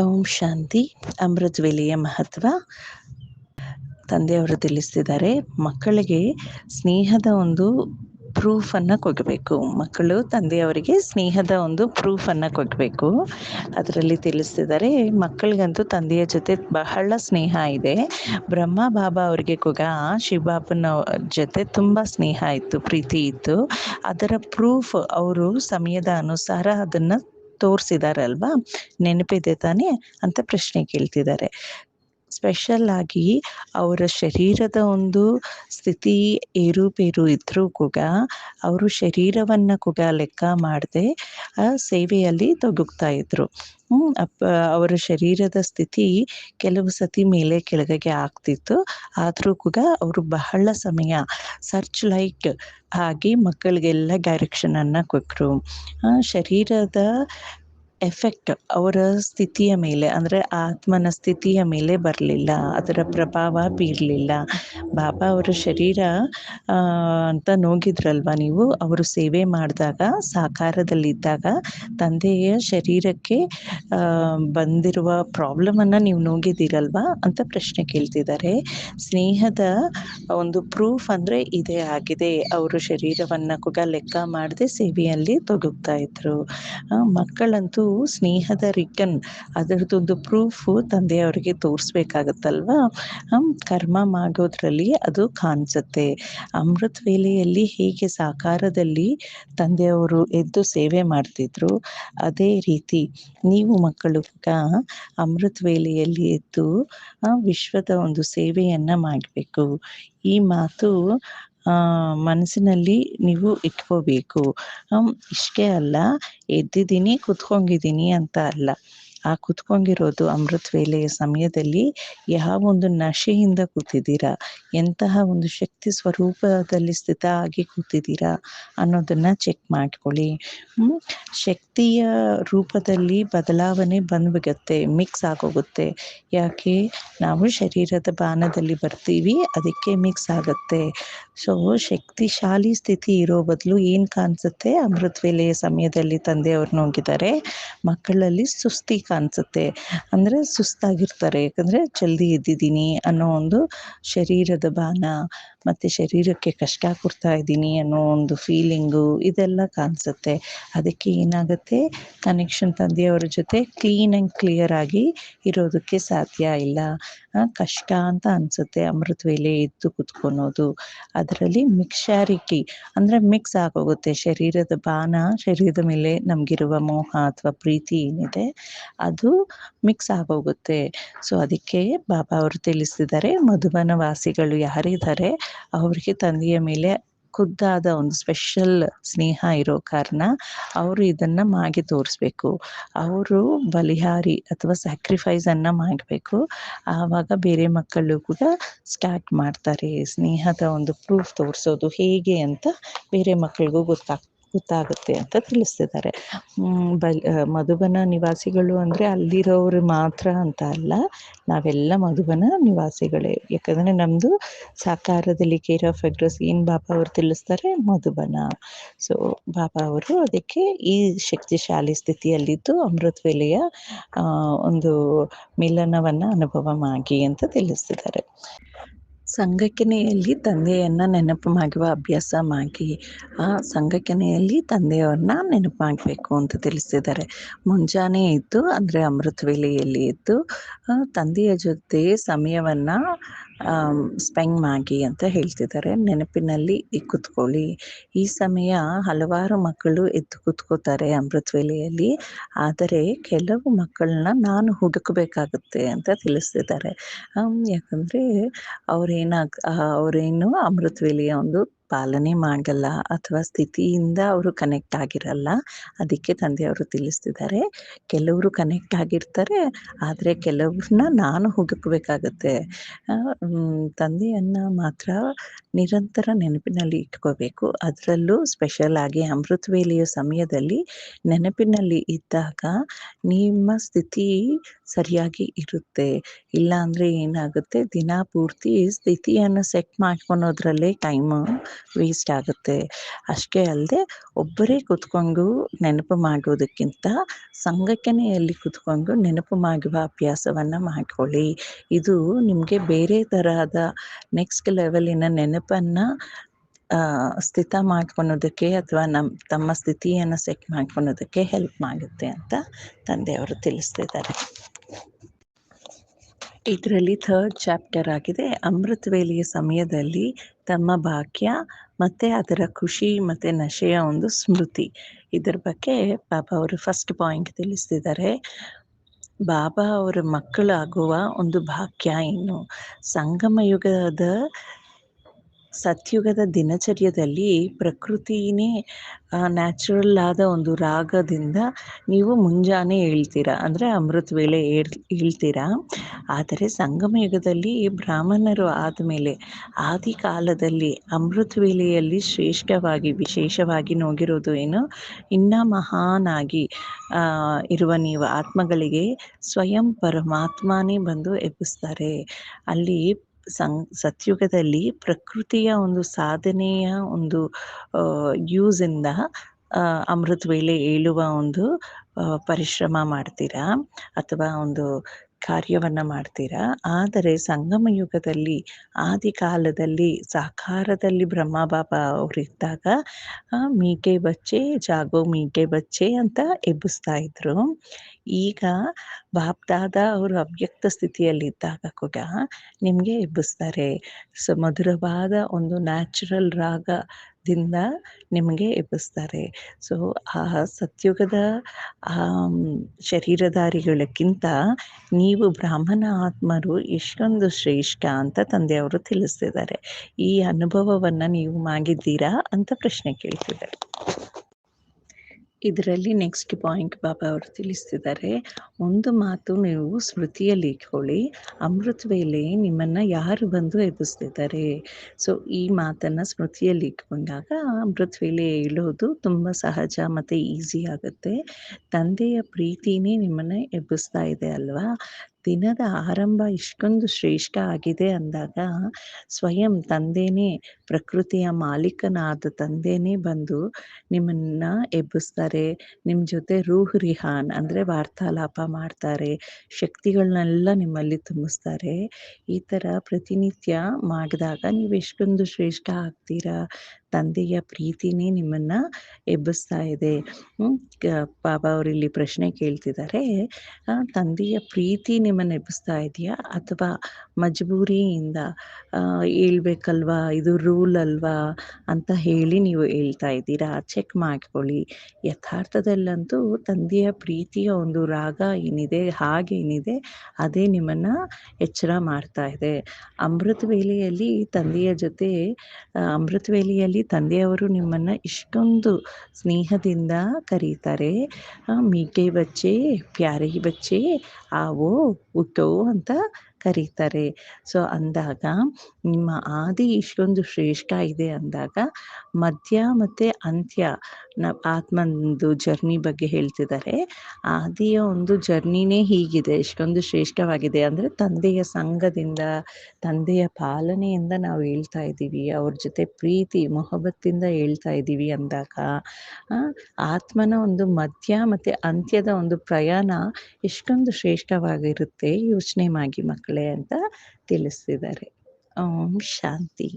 ಓಂ ಶಾಂತಿ ಅಮೃತವೇಲಿಯ ಮಹತ್ವ. ತಂದೆಯವರು ತಿಳಿಸ್ತಿದ್ದಾರೆ, ಮಕ್ಕಳಿಗೆ ಸ್ನೇಹದ ಒಂದು ಪ್ರೂಫ್ ಅನ್ನ ಕೊಡಬೇಕು. ಮಕ್ಕಳು ತಂದೆಯವರಿಗೆ ಸ್ನೇಹದ ಒಂದು ಪ್ರೂಫ್ ಅನ್ನ ಕೊಡಬೇಕು. ಅದರಲ್ಲಿ ತಿಳಿಸ್ತಿದ್ದಾರೆ, ಮಕ್ಕಳಿಗಂತೂ ತಂದೆಯ ಜೊತೆ ಬಹಳ ಸ್ನೇಹ ಇದೆ. ಬ್ರಹ್ಮ ಬಾಬಾ ಅವರಿಗೆ ಕೂಡ ಶಿವಬಾಬನ ಜೊತೆ ತುಂಬ ಸ್ನೇಹ ಇತ್ತು, ಪ್ರೀತಿ ಇತ್ತು. ಅದರ ಪ್ರೂಫ್ ಅವರು ಸಮಯದ ಅನುಸಾರ ಅದನ್ನ ತೋರಿಸಿದಾರಲ್ವಾ ನೆನಪಿದೆ ತಾನೇ ಅಂತ ಪ್ರಶ್ನೆ ಕೇಳ್ತಿದ್ದಾರೆ. ಸ್ಪೆಷಲ್ ಆಗಿ ಅವರ ಶರೀರದ ಒಂದು ಸ್ಥಿತಿ ಏರುಪೇರು ಇದ್ದರೂ ಕೂಡ ಅವರು ಶರೀರವನ್ನು ಕೂಡ ಲೆಕ್ಕ ಮಾಡದೆ, ಆ, ಸೇವೆಯಲ್ಲಿ ತೊಗುಕ್ತಾ ಇದ್ರು. ಅಪ್ಪ, ಅವರ ಶರೀರದ ಸ್ಥಿತಿ ಕೆಲವು ಸತಿ ಮೇಲೆ ಕೆಳಗೆ ಆಗ್ತಿತ್ತು. ಆದರೂ ಕೂಡ ಅವರು ಬಹಳ ಸಮಯ ಸರ್ಚ್ ಲೈಟ್ ಆಗಿ ಮಕ್ಕಳಿಗೆಲ್ಲ ಡೈರೆಕ್ಷನನ್ನು ಕೊಟ್ಟರು ಶರೀರದ ಎಫೆಕ್ಟ್ ಅವರ ಸ್ಥಿತಿಯ ಮೇಲೆ, ಅಂದರೆ ಆತ್ಮನ ಸ್ಥಿತಿಯ ಮೇಲೆ ಬರಲಿಲ್ಲ, ಅದರ ಪ್ರಭಾವ ಬೀರಲಿಲ್ಲ. ಬಾಬಾ ಅವರ ಶರೀರ ಅಂತ ನೋಗಿದ್ರಲ್ವ ನೀವು? ಅವರು ಸೇವೆ ಮಾಡಿದಾಗ, ಸಾಕಾರದಲ್ಲಿದ್ದಾಗ ತಂದೆಯ ಶರೀರಕ್ಕೆ ಬಂದಿರುವ ಪ್ರಾಬ್ಲಮನ್ನು ನೀವು ನೋಗಿದ್ದೀರಲ್ವಾ ಅಂತ ಪ್ರಶ್ನೆ ಕೇಳ್ತಿದ್ದಾರೆ. ಸ್ನೇಹದ ಒಂದು ಪ್ರೂಫ್ ಅಂದರೆ ಇದೇ ಆಗಿದೆ. ಅವರು ಶರೀರವನ್ನು ಕೂಡ ಲೆಕ್ಕ ಮಾಡದೆ ಸೇವೆಯಲ್ಲಿ ತೊಡಗ್ತಾ ಇದ್ರು. ಮಕ್ಕಳಂತೂ ಸ್ನೇಹದ ರಿಟರ್ನ್ ಅದರದ್ದೊಂದು ಪ್ರೂಫ್ ತಂದೆಯವರಿಗೆ ತೋರಿಸ್ಬೇಕಾಗತ್ತಲ್ವಾ? ಕರ್ಮ ಮಾಡೋದ್ರಲ್ಲಿ ಅದು ಕಾಣಿಸುತ್ತೆ. ಅಮೃತ್ ವೇಲೆಯಲ್ಲಿ ಹೇಗೆ ಸಾಕಾರದಲ್ಲಿ ತಂದೆಯವರು ಎದ್ದು ಸೇವೆ ಮಾಡ್ತಿದ್ರು, ಅದೇ ರೀತಿ ನೀವು ಮಕ್ಕಳು ಕೂಡ ಅಮೃತ ವೇಲೆಯಲ್ಲಿ ಎದ್ದು ವಿಶ್ವದ ಒಂದು ಸೇವೆಯನ್ನ ಮಾಡಬೇಕು. ಈ ಮಾತು ಮನಸ್ಸಿನಲ್ಲಿ ನೀವು ಇಟ್ಕೋಬೇಕು. ಇಷ್ಟೇ ಅಲ್ಲ, ಎದ್ದಿದ್ದೀನಿ, ಕುತ್ಕೊಂಡಿದ್ದೀನಿ ಅಂತ ಅಲ್ಲ. ಆ ಕುತ್ಕೊಂಡಿರೋದು ಅಮೃತ್ ವೇಲೆಯ ಸಮಯದಲ್ಲಿ ಯಾವ ಒಂದು ನಶೆಯಿಂದ ಕೂತಿದ್ದೀರಾ? ಎಂತಹ ಒಂದು ಶಕ್ತಿ ಸ್ವರೂಪದಲ್ಲಿ ಸ್ಥಿತ ಆಗಿ ಕೂತಿದ್ದೀರಾ ಅನ್ನೋದನ್ನ ಚೆಕ್ ಮಾಡ್ಕೊಳ್ಳಿ. ಶಕ್ತಿಯ ರೂಪದಲ್ಲಿ ಬದಲಾವಣೆ ಬಂದ್ಬಿಡುತ್ತೆ ಮಿಕ್ಸ್ ಆಗೋಗುತ್ತೆ. ಯಾಕೆ? ನಾವು ಶರೀರದ ಬಾಣದಲ್ಲಿ ಬರ್ತೀವಿ, ಅದಕ್ಕೆ ಮಿಕ್ಸ್ ಆಗುತ್ತೆ. ಸೊ ಶಕ್ತಿಶಾಲಿ ಸ್ಥಿತಿ ಇರೋ ಬದಲು ಏನು ಕಾಣಿಸುತ್ತೆ? ಅಮೃತ ವೇಲೆಯ ಸಮಯದಲ್ಲಿ ತಂದೆಯವ್ರು ನೋಗಿದ್ದಾರೆ. ಮಕ್ಕಳಲ್ಲಿ ಸುಸ್ತಿ ಕಾಣಿಸುತ್ತೆ. ಅಂದರೆ ಸುಸ್ತಾಗಿರ್ತಾರೆ. ಯಾಕಂದರೆ ಜಲ್ದಿ ಎದ್ದಿದ್ದೀನಿ ಅನ್ನೋ ಒಂದು ಶರೀರದ ಬಾಣ. ಮತ್ತು ಶರೀರಕ್ಕೆ ಕಷ್ಟ ಕೊಡ್ತಾ ಇದ್ದೀನಿ ಅನ್ನೋ ಒಂದು ಫೀಲಿಂಗು ಇದೆಲ್ಲ ಕಾಣಿಸುತ್ತೆ. ಅದಕ್ಕೆ ಏನಾಗುತ್ತೆ? ಕನೆಕ್ಷನ್ ತಂದೆಯವರ ಜೊತೆ ಕ್ಲೀನ್ ಆ್ಯಂಡ್ ಕ್ಲಿಯರ್ ಆಗಿ ಇರೋದಕ್ಕೆ ಸಾಧ್ಯ ಇಲ್ಲ. ಕಷ್ಟ ಅಂತ ಅನಿಸುತ್ತೆ ಅಮೃತ ವೇಲೆ ಎದ್ದು ಕುತ್ಕೊಳೋದು. ಅದರಲ್ಲಿ ಮಿಕ್ಸಾರಿಟಿ ಅಂದರೆ ಮಿಕ್ಸ್ ಆಗೋಗುತ್ತೆ. ಶರೀರದ ಬಾನ ಶರೀರದ ಮೇಲೆ ನಮಗಿರುವ ಮೋಹ ಅಥವಾ ಪ್ರೀತಿ ಏನಿದೆ, ಅದು ಮಿಕ್ಸ್ ಆಗೋಗುತ್ತೆ. ಸೊ ಅದಕ್ಕೆ ಬಾಬಾ ಅವರು ತಿಳಿಸಿದ್ದಾರೆ ಮಧುಬನ ವಾಸಿಗಳು ಯಾರಿದ್ದಾರೆ ಅವರಿಗೆ ತಂದೆಯ ಮೇಲೆ ಖುದ್ದಾದ ಒಂದು ಸ್ಪೆಷಲ್ ಸ್ನೇಹ ಇರೋ ಕಾರಣ ಅವರು ಇದನ್ನ ಮಾಗಿ ತೋರಿಸ್ಬೇಕು. ಅವರು ಬಲಿಹಾರಿ ಅಥವಾ ಸ್ಯಾಕ್ರಿಫೈಸ್ ಅನ್ನ ಮಾಡಬೇಕು. ಆವಾಗ ಬೇರೆ ಮಕ್ಕಳು ಕೂಡ ಸ್ಟಾರ್ಟ್ ಮಾಡ್ತಾರೆ. ಸ್ನೇಹದ ಒಂದು ಪ್ರೂಫ್ ತೋರಿಸೋದು ಹೇಗೆ ಅಂತ ಬೇರೆ ಮಕ್ಕಳಿಗೂ ಗೊತ್ತಾಗ್ ಗೊತ್ತಾಗುತ್ತೆ ಅಂತ ತಿಳಿಸ್ತಿದ್ದಾರೆ. ಬಲ್ ಮಧುಬನ ನಿವಾಸಿಗಳು ಅಂದರೆ ಅಲ್ಲಿರೋರು ಮಾತ್ರ ಅಂತ ಅಲ್ಲ, ನಾವೆಲ್ಲ ಮಧುಬನ ನಿವಾಸಿಗಳೇ. ಯಾಕಂದರೆ ನಮ್ಮದು ಸಾಕಾರದಲ್ಲಿ ಕೇರ್ ಆಫ್ ಏನು ಬಾಬಾ ಅವರು ತಿಳಿಸ್ತಾರೆ ಮಧುಬನ. ಸೊ ಬಾಬಾ ಅವರು ಅದಕ್ಕೆ ಈ ಶಕ್ತಿಶಾಲಿ ಸ್ಥಿತಿಯಲ್ಲಿದ್ದು ಅಮೃತ ವೇಲೆಯ ಒಂದು ಮಿಲನವನ್ನು ಅನುಭವ ಮಾಡಿ ಅಂತ ತಿಳಿಸ್ತಿದ್ದಾರೆ. ಸಂಘಟನೆಯಲ್ಲಿ ತಂದೆಯನ್ನ ನೆನಪು ಮಾಡುವ ಅಭ್ಯಾಸ ಮಾಡಿ, ಆ ಸಂಘಟನೆಯಲ್ಲಿ ತಂದೆಯವ್ರನ್ನ ನೆನಪು ಮಾಡಬೇಕು ಅಂತ ತಿಳಿಸಿದ್ದಾರೆ. ಮುಂಜಾನೆ ಇದ್ದು ಅಂದರೆ ಅಮೃತ ವೇಳೆಯಲ್ಲಿ ಇದ್ದು ತಂದೆಯ ಜೊತೆ ಸಮಯವನ್ನ ಸ್ಪೆಂಡ್ ಮಾಡಿ ಅಂತ ಹೇಳ್ತಿದ್ದಾರೆ ನೆನಪಿನಲ್ಲಿ ಕುತ್ಕೊಳ್ಳಿ. ಈ ಸಮಯ ಹಲವಾರು ಮಕ್ಕಳು ಎದ್ದು ಕುತ್ಕೋತಾರೆ ಅಮೃತ ವೇಳೆಯಲ್ಲಿ ಆದರೆ ಕೆಲವು ಮಕ್ಕಳನ್ನ ನಾನು ಹುಡುಕಬೇಕಾಗುತ್ತೆ ಅಂತ ತಿಳಿಸ್ತಿದ್ದಾರೆ ಯಾಕಂದರೆ ಅವ್ರೇನಾಗ ಅವರೇನು ಅಮೃತ ವೇಲೆಯ ಒಂದು ಪಾಲನೆ ಮಾಡಲ್ಲ ಅಥವಾ ಸ್ಥಿತಿಯಿಂದ ಅವರು ಕನೆಕ್ಟ್ ಆಗಿರಲ್ಲ. ಅದಕ್ಕೆ ತಂದೆಯವರು ತಿಳಿಸ್ತಿದ್ದಾರೆ. ಕೆಲವರು ಕನೆಕ್ಟ್ ಆಗಿರ್ತಾರೆ, ಆದರೆ ಕೆಲವ್ರನ್ನ ನಾನು ಹುಡುಕಬೇಕಾಗತ್ತೆ. ತಂದೆಯನ್ನ ಮಾತ್ರ ನಿರಂತರ ನೆನಪಿನಲ್ಲಿ ಇಟ್ಕೋಬೇಕು. ಅದರಲ್ಲೂ ಸ್ಪೆಷಲ್ ಆಗಿ ಅಮೃತ ವೇಲಿಯ ಸಮಯದಲ್ಲಿ ನೆನಪಿನಲ್ಲಿ ಇದ್ದಾಗ ನಿಮ್ಮ ಸ್ಥಿತಿ ಸರಿಯಾಗಿ ಇರುತ್ತೆ. ಇಲ್ಲ ಅಂದ್ರೆ ಏನಾಗುತ್ತೆ? ದಿನ ಪೂರ್ತಿ ಸ್ಥಿತಿಯನ್ನು ಸೆಟ್ ಮಾಡ್ಕೊಳೋದ್ರಲ್ಲೇ ಟೈಮ್ ವೇಸ್ಟ್ ಆಗುತ್ತೆ. ಅಷ್ಟೇ ಅಲ್ಲದೆ ಒಬ್ಬರೇ ಕೂತ್ಕೊಂಡು ನೆನಪು ಮಾಡೋದಕ್ಕಿಂತ ಸಂಘಟನೆಯಲ್ಲಿ ಕೂತ್ಕೊಂಡು ನೆನಪು ಮಾಡುವ ಅಭ್ಯಾಸವನ್ನು ಮಾಡಿಕೊಳ್ಳಿ. ಇದು ನಿಮಗೆ ಬೇರೆ ತರಹದ ನೆಕ್ಸ್ಟ್ ಲೆವೆಲಿನ ನೆನಪನ್ನು ಸ್ಥಿತ ಮಾಡ್ಕೊಳೋದಕ್ಕೆ ಅಥವಾ ನಮ್ಮ ತಮ್ಮ ಸ್ಥಿತಿಯನ್ನು ಸೆಟ್ ಮಾಡ್ಕೊಳೋದಕ್ಕೆ ಹೆಲ್ಪ್ ಮಾಡುತ್ತೆ ಅಂತ ತಂದೆಯವರು ತಿಳಿಸ್ತಿದ್ದಾರೆ. ಇದರಲ್ಲಿ ಥರ್ಡ್ ಚಾಪ್ಟರ್ ಆಗಿದೆ. ಅಮೃತ ವೇಲಿಯ ಸಮಯದಲ್ಲಿ ತಮ್ಮ ಭಾಗ್ಯ ಮತ್ತು ಅದರ ಖುಷಿ ಮತ್ತು ನಶೆಯ ಒಂದು ಸ್ಮೃತಿ. ಇದರ ಬಗ್ಗೆ ಬಾಬಾ ಅವರು ಫಸ್ಟ್ ಪಾಯಿಂಟ್ ತಿಳಿಸ್ತಿದ್ದಾರೆ. ಬಾಬಾ ಅವರ ಮಕ್ಕಳಾಗುವ ಒಂದು ಭಾಗ್ಯ ಇನ್ನು. ಸಂಗಮ ಯುಗದ ಸತ್ಯುಗದ ದಿನಚರ್ಯದಲ್ಲಿ ಪ್ರಕೃತಿನೇ ನ್ಯಾಚುರಲ್ ಆದ ಒಂದು ರಾಗದಿಂದ ನೀವು ಮುಂಜಾನೆ ಹೇಳ್ತೀರಾ? ಅಂದರೆ ಅಮೃತ ವೇಳೆ ಹೇಳ್, ಹೇಳ್ತೀರಾ? ಆದರೆ ಸಂಗಮ ಯುಗದಲ್ಲಿ ಬ್ರಾಹ್ಮಣರು ಆದಮೇಲೆ ಆದಿ ಕಾಲದಲ್ಲಿ ಅಮೃತ ವೇಳೆಯಲ್ಲಿ ಶ್ರೇಷ್ಠವಾಗಿ, ವಿಶೇಷವಾಗಿ ನೋಗಿರೋದು ಏನು? ಇನ್ನೂ ಮಹಾನಾಗಿ ಇರುವ ನೀವು ಆತ್ಮಗಳಿಗೆ ಸ್ವಯಂ ಪರಮಾತ್ಮನೇ ಬಂದು ಎಬ್ಬಿಸ್ತಾರೆ. ಅಲ್ಲಿ ಸಂ ಸತ್ಯುಗದಲ್ಲಿ ಪ್ರಕೃತಿಯ ಒಂದು ಸಾಧನೆಯ ಒಂದು ಯೂಸಿಂದ ಅಮೃತ್ ವೇಳೆ ಏಳುವ ಒಂದು ಪರಿಶ್ರಮ ಮಾಡ್ತೀರಾ? ಅಥವಾ ಒಂದು ಕಾರ್ಯವನ್ನ ಮಾಡ್ತೀರಾ? ಆದರೆ ಸಂಗಮ ಯುಗದಲ್ಲಿ ಆದಿ ಕಾಲದಲ್ಲಿ ಸಾಕಾರದಲ್ಲಿ ಬ್ರಹ್ಮ ಬಾಬಾ ಅವರಿದ್ದಾಗ ಮೀಕೆ ಬಚ್ಚೆ, ಜಾಗೋ ಮೀಕೆ ಬಚ್ಚೆ ಅಂತ ಎಬ್ಬಿಸ್ತಾ ಇದ್ರು. ಈಗ ಬಾಪ್ದಾದ ಅವರು ಅವ್ಯಕ್ತ ಸ್ಥಿತಿಯಲ್ಲಿದ್ದಾಗ ಕೂಡ ನಿಮಗೆ ಎಬ್ಬಿಸ್ತಾರೆ. ಸೊ ಮಧುರವಾದ ಒಂದು ನ್ಯಾಚುರಲ್ ರಾಗದಿಂದ ನಿಮಗೆ ಎಬ್ಬಿಸ್ತಾರೆ. ಸೊ, ಆ ಸತ್ಯುಗದ ಶರೀರಧಾರಿಗಳಕ್ಕಿಂತ ನೀವು ಬ್ರಾಹ್ಮಣ ಆತ್ಮರು ಎಷ್ಟೊಂದು ಶ್ರೇಷ್ಠ ಅಂತ ತಂದೆಯವರು ತಿಳಿಸ್ತಿದ್ದಾರೆ. ಈ ಅನುಭವವನ್ನು ನೀವು ಮಾಡಿದ್ದೀರಾ ಅಂತ ಪ್ರಶ್ನೆ ಕೇಳ್ತಿದ್ದಾರೆ. ಇದರಲ್ಲಿ ನೆಕ್ಸ್ಟ್ ಪಾಯಿಂಟ್ ಬಾಬಾ ಅವರು ತಿಳಿಸ್ತಿದ್ದಾರೆ. ಒಂದು ಮಾತು ನೀವು ಸ್ಮೃತಿಯಲ್ಲಿ ಇಟ್ಕೊಳ್ಳಿ. ಅಮೃತ್ ವೇಳೆ ನಿಮ್ಮನ್ನು ಯಾರು ಬಂದು ಎಬ್ಬಿಸ್ತಿದ್ದಾರೆ? ಸೊ ಈ ಮಾತನ್ನು ಸ್ಮೃತಿಯಲ್ಲಿ ಇಟ್ಕೊಂಡಾಗ ಅಮೃತ್ ವೇಳೆ ಹೇಳೋದು ತುಂಬ ಸಹಜ ಮತ್ತು ಈಸಿ ಆಗುತ್ತೆ. ತಂದೆಯ ಪ್ರೀತಿನೇ ನಿಮ್ಮನ್ನು ಎಬ್ಬಿಸ್ತಾ ಇದೆ ಅಲ್ವಾ? ದಿನದ ಆರಂಭ ಇಷ್ಟೊಂದು ಶ್ರೇಷ್ಠ ಆಗಿದೆ ಅಂದಾಗ ಸ್ವಯಂ ತಂದೆನೇ ಪ್ರಕೃತಿಯ ಮಾಲೀಕನಾದ ತಂದೆನೇ ಬಂದು ನಿಮ್ಮನ್ನ ಎಬ್ಬಿಸ್ತಾರೆ. ನಿಮ್ಮ ಜೊತೆ ರೂಹ್ ರಿಹಾನ್ ಅಂದರೆ ವಾರ್ತಾಲಾಪ ಮಾಡ್ತಾರೆ. ಶಕ್ತಿಗಳನ್ನೆಲ್ಲ ನಿಮ್ಮಲ್ಲಿ ತುಂಬಿಸ್ತಾರೆ. ಈ ಥರ ಪ್ರತಿನಿತ್ಯ ಮಾಡಿದಾಗ ನೀವು ಎಷ್ಟೊಂದು ಶ್ರೇಷ್ಠ ಆಗ್ತೀರಾ? ತಂದೆಯ ಪ್ರೀತಿನೇ ನಿಮ್ಮನ್ನ ಎಬ್ಬಿಸ್ತಾ ಇದೆ. ಬಾಬಾ ಇಲ್ಲಿ ಪ್ರಶ್ನೆ ಕೇಳ್ತಿದ್ದಾರೆ ತಂದೆಯ ಪ್ರೀತಿ ನಿಮ್ಮನ್ನು ಎಬ್ಬಿಸ್ತಾ ಇದೆಯಾ ಅಥವಾ ಮಜಬೂರಿಯಿಂದ ಹೇಳ್ಬೇಕಲ್ವಾ? ಇದು ರೂಲ್ ಅಲ್ವಾ ಅಂತ ಹೇಳಿ ನೀವು ಹೇಳ್ತಾ ಇದ್ದೀರಾ? ಚೆಕ್ ಮಾಡ್ಕೊಳ್ಳಿ. ಯಥಾರ್ಥದಲ್ಲಂತೂ ತಂದೆಯ ಪ್ರೀತಿಯ ಒಂದು ರಾಗ ಏನಿದೆ ಹಾಗೇನಿದೆ ಅದೇ ನಿಮ್ಮನ್ನ ಎಚ್ಚರ ಮಾಡ್ತಾ ಇದೆ. ಅಮೃತ ವೇಳೆಯಲ್ಲಿ ತಂದೆಯ ಜೊತೆ ಅಮೃತ ತಂದೆಯವರು ನಿಮ್ಮನ್ನ ಇಷ್ಟೊಂದು ಸ್ನೇಹದಿಂದ ಕರೀತಾರೆ. ಮೀಕೆ ಬಚ್ಚೆ ಪ್ಯಾರಿ ಬಚ್ಚೆ, ಆವೋ ಉಟ್ಟೋ ಅಂತ ಕರೀತಾರೆ. ಸೊ ಅಂದಾಗ ನಿಮ್ಮ ಆದಿ ಇಷ್ಟೊಂದು ಶ್ರೇಷ್ಠ ಇದೆ ಅಂದಾಗ ಮಧ್ಯ ಮತ್ತು ಅಂತ್ಯ ನ ಆತ್ಮಂದು ಜರ್ನಿ ಬಗ್ಗೆ ಹೇಳ್ತಿದ್ದಾರೆ. ಆದಿಯ ಒಂದು ಜರ್ನಿನೇ ಹೀಗಿದೆ, ಇಷ್ಟೊಂದು ಶ್ರೇಷ್ಠವಾಗಿದೆ. ಅಂದರೆ ತಂದೆಯ ಸಂಘದಿಂದ, ತಂದೆಯ ಪಾಲನೆಯಿಂದ ನಾವು ಹೇಳ್ತಾ ಇದ್ದೀವಿ. ಅವ್ರ ಜೊತೆ ಪ್ರೀತಿ ಮೊಹಬತ್ತಿಂದ ಹೇಳ್ತಾ ಇದ್ದೀವಿ ಅಂದಾಗ ಆತ್ಮನ ಒಂದು ಮಧ್ಯ ಮತ್ತು ಅಂತ್ಯದ ಒಂದು ಪ್ರಯಾಣ ಎಷ್ಟೊಂದು ಶ್ರೇಷ್ಠವಾಗಿರುತ್ತೆ ಯೋಚನೆ ಮಾಡಿ ಮಕ್ಕಳೇ. ಅಂತ ತಿಳಿಸ್ತಿದ್ದಾರೆ ಓಂ ಶಾಂತಿ.